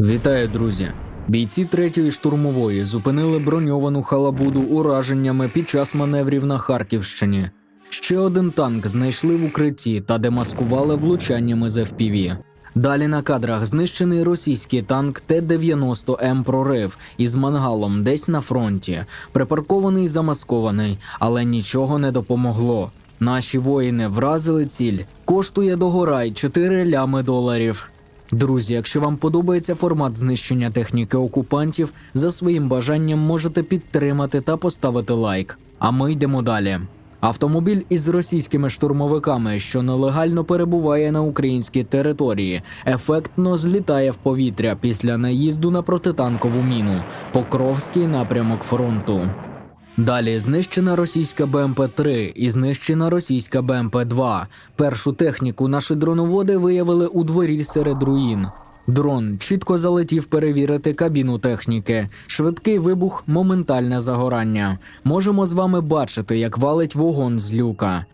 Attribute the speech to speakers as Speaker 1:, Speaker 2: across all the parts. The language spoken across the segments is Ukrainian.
Speaker 1: Вітаю, друзі! Бійці третьої штурмової зупинили броньовану халабуду ураженнями під час маневрів на Харківщині. Ще один танк знайшли в укритті та демаскували влучаннями з FPV. Далі на кадрах знищений російський танк Т-90М прорив із мангалом десь на фронті, припаркований і замаскований, але нічого не допомогло. Наші воїни вразили ціль. Коштує догорай 4 лями доларів. Друзі, якщо вам подобається формат знищення техніки окупантів, за своїм бажанням можете підтримати та поставити лайк. А ми йдемо далі. Автомобіль із російськими штурмовиками, що нелегально перебуває на українській території, ефектно злітає в повітря після наїзду на протитанкову міну Покровський напрямок фронту. Далі знищена російська БМП-3 і знищена російська БМП-2. Першу техніку наші дроноводи виявили у дворі серед руїн. Дрон чітко залетів перевірити кабіну техніки. Швидкий вибух, моментальне загорання. Можемо з вами бачити, як валить вогонь з люка.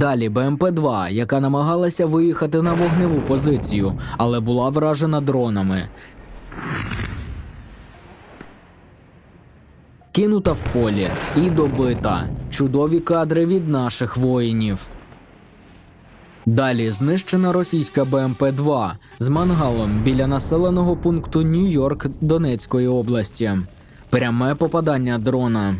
Speaker 1: Далі БМП-2, яка намагалася виїхати на вогневу позицію, але була вражена дронами. Кинута в полі і добита. Чудові кадри від наших воїнів. Далі знищена російська БМП-2 з мангалом біля населеного пункту Нью-Йорк Донецької області. Пряме попадання дрона.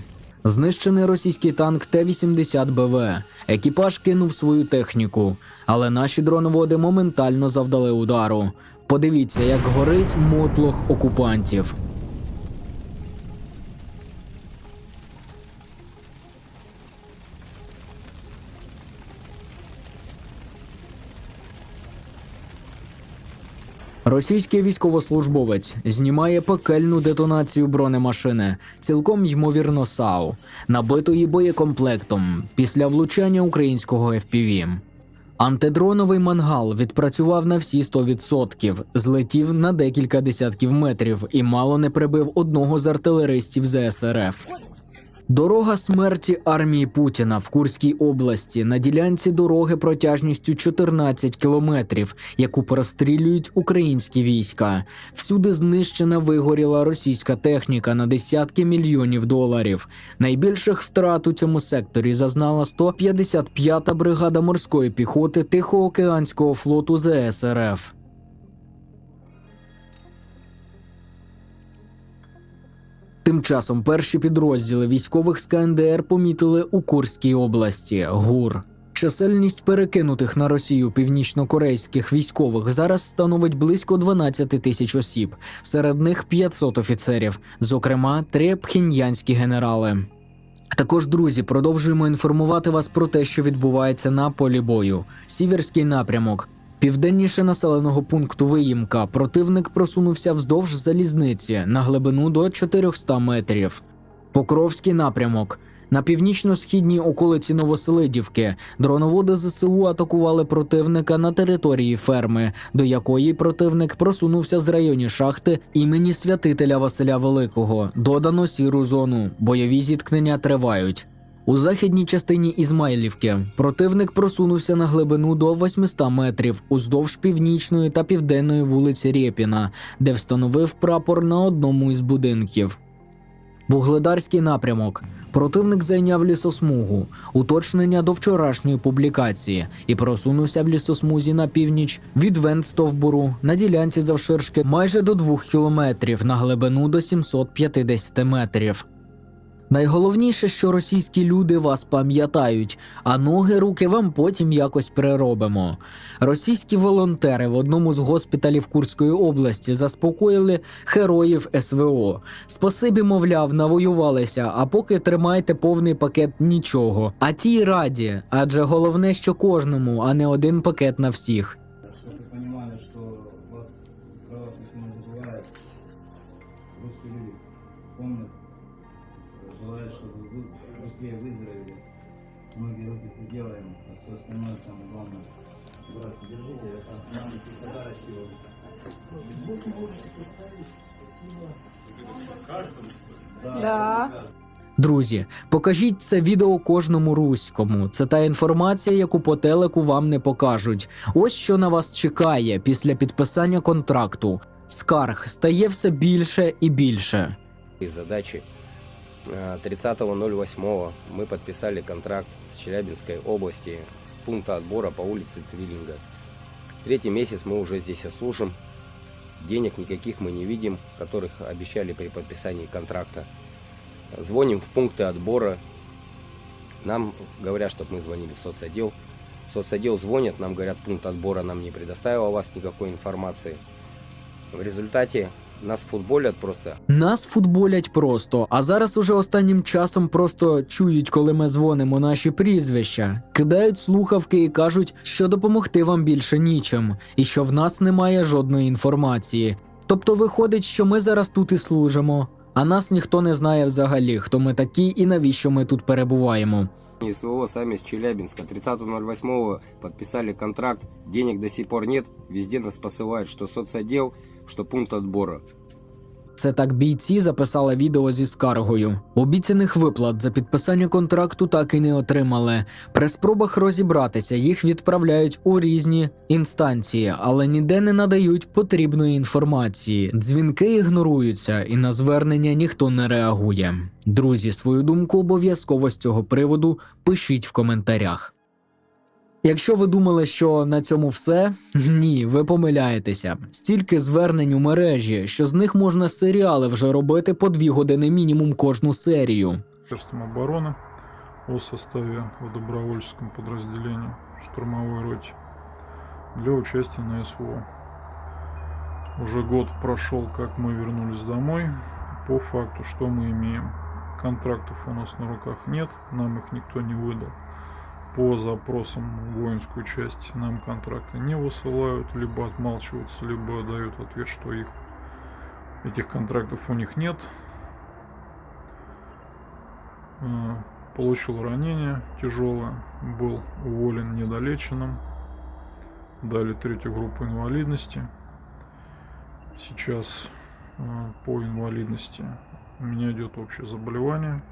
Speaker 1: Знищений російський танк Т-80 БВ. Екіпаж кинув свою техніку, але наші дроноводи моментально завдали удару. Подивіться, як горить мотлох окупантів. Російський військовослужбовець знімає пекельну детонацію бронемашини, цілком ймовірно САУ, набитої боєкомплектом після влучання українського FPV. Антидроновий мангал відпрацював на всі 100%, злетів на декілька десятків метрів і мало не прибив одного з артилеристів ЗСРФ. Дорога смерті армії Путіна в Курській області на ділянці дороги протяжністю 14 кілометрів, яку прострілюють українські війська. Всюди знищена вигоріла російська техніка на десятки мільйонів доларів. Найбільших втрат у цьому секторі зазнала 155-та бригада морської піхоти Тихоокеанського флоту ЗСРФ. Тим часом перші підрозділи військових з КНДР помітили у Курській області ГУР. Чисельність перекинутих на Росію північнокорейських військових зараз становить близько 12 тисяч осіб, серед них 500 офіцерів, зокрема три пхеньянські генерали. Також, друзі, продовжуємо інформувати вас про те, що відбувається на полі бою. Сіверський напрямок. Південніше населеного пункту Виїмка противник просунувся вздовж залізниці на глибину до 400 метрів. Покровський напрямок. На північно-східній околиці Новоселидівки дроноводи ЗСУ атакували противника на території ферми, до якої противник просунувся з районі шахти імені святителя Василя Великого. Додано сіру зону. Бойові зіткнення тривають. У західній частині Ізмайлівки противник просунувся на глибину до 800 метрів уздовж північної та південної вулиці Рєпіна, де встановив прапор на одному із будинків. Бугледарський напрямок. Противник зайняв лісосмугу, уточнення до вчорашньої публікації, і просунувся в лісосмузі на північ від Вентстовбуру на ділянці завширшки майже до 2 кілометрів на глибину до 750 метрів. Найголовніше, що російські люди вас пам'ятають, а ноги, руки вам потім якось переробимо. Російські волонтери в одному з госпіталів Курської області заспокоїли героїв СВО. Спасибі, мовляв, навоювалися, а поки тримайте повний пакет нічого. А ті раді, адже головне, що кожному, а не один пакет на всіх.
Speaker 2: быстрее выздоровели. Многие руки приделаем, а все остальное самое главное. Братцы, держите, это маленькие подарочки вам. Да.
Speaker 3: Да.
Speaker 1: Друзі, покажіть це відео кожному руському. Це та інформація, яку по телеку вам не покажуть. Ось що на вас чекає після підписання контракту. Скарг стає все більше і більше.
Speaker 3: и задачи. Э, 30.08 мы подписали контракт с Челябинской области с пункта отбора по улице Цвиллинга. Третий месяц мы уже здесь служим. Денег никаких мы не видим, которых обещали при подписании контракта. Звоним в пункты отбора. Нам говорят, чтобы мы звонили в соцотдел. В соцотдел звонят, нам говорят, пункт отбора нам не предоставил о вас никакой информации. В результате нас футболят просто
Speaker 1: Нас футболять просто, а зараз уже останнім часом просто чують, коли ми дзвонимо наші прізвища, кидають слухавки і кажуть, що допомогти вам більше нічим, і що в нас немає жодної інформації. Тобто виходить, що ми зараз тут і служимо, а нас ніхто не знає взагалі, хто ми такі і навіщо ми тут перебуваємо.
Speaker 3: СВО сами с Челябинска. 30.08 подписали контракт. Денег до сих пор нет. Везде нас посылают, что соцотдел, что пункт отбора.
Speaker 1: Це так бійці записали відео зі скаргою. Обіцяних виплат за підписання контракту так і не отримали. При спробах розібратися їх відправляють у різні інстанції, але ніде не надають потрібної інформації. Дзвінки ігноруються, і на звернення ніхто не реагує. Друзі, свою думку обов'язково з цього приводу пишіть в коментарях. Якщо ви думали, що на цьому все, ні, ви помиляєтеся. Стільки звернень у мережі, що з них можна серіали вже робити по дві години мінімум кожну серію.
Speaker 4: Министерством обороны о составе в добровольческом подразделении штурмовой роте для участия на СВО. Уже год прошел, как мы вернулись домой. По факту, что мы имеем? Контрактов у нас на руках нет, нам их никто не выдал. По запросам воинскую часть нам контракты не высылают, либо отмалчиваются, либо дают ответ, что их этих контрактов у них нет. Э, Получил ранение тяжелое, был уволен недолеченным. Дали третью группу инвалидности. Сейчас э, по инвалидности у меня идет общее заболевание.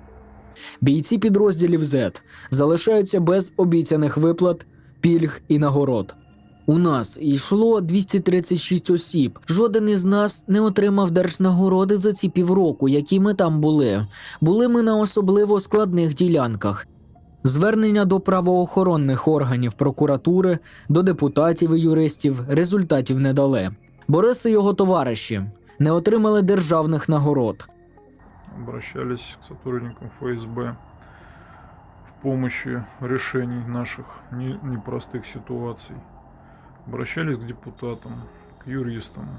Speaker 1: Бійці підрозділів Z залишаються без обіцяних виплат, пільг і нагород. У нас йшло 236 осіб. Жоден із нас не отримав держнагороди за ці півроку, які ми там були. Були ми на особливо складних ділянках. Звернення до правоохоронних органів прокуратури, до депутатів і юристів результатів не дали. Борис і його товариші не отримали державних нагород.
Speaker 4: Обращались к сотрудникам ФСБ в помощи решений наших не- непростых ситуаций. Обращались к депутатам, к юристам.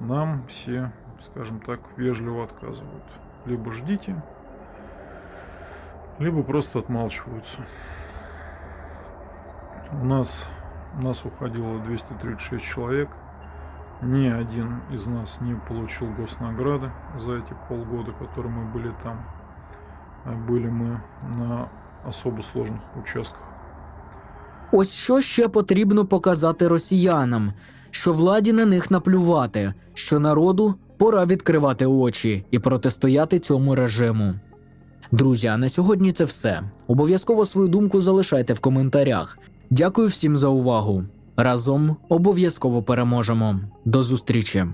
Speaker 4: Нам все, скажем так, вежливо отказывают. Либо ждите, либо просто отмалчиваются. У нас, у нас уходило 236 человек. Ни один из нас не получил госнаграды за эти полгода, которые мы были там. А Были мы на особо сложных участках.
Speaker 1: Ось що ще потрібно показати росіянам, що владі на них наплювати, що народу пора відкривати очі і протистояти цьому режиму. Друзі, а на сьогодні це все. Обов'язково свою думку залишайте в коментарях. Дякую всім за увагу. Разом обов'язково переможемо. До зустрічі!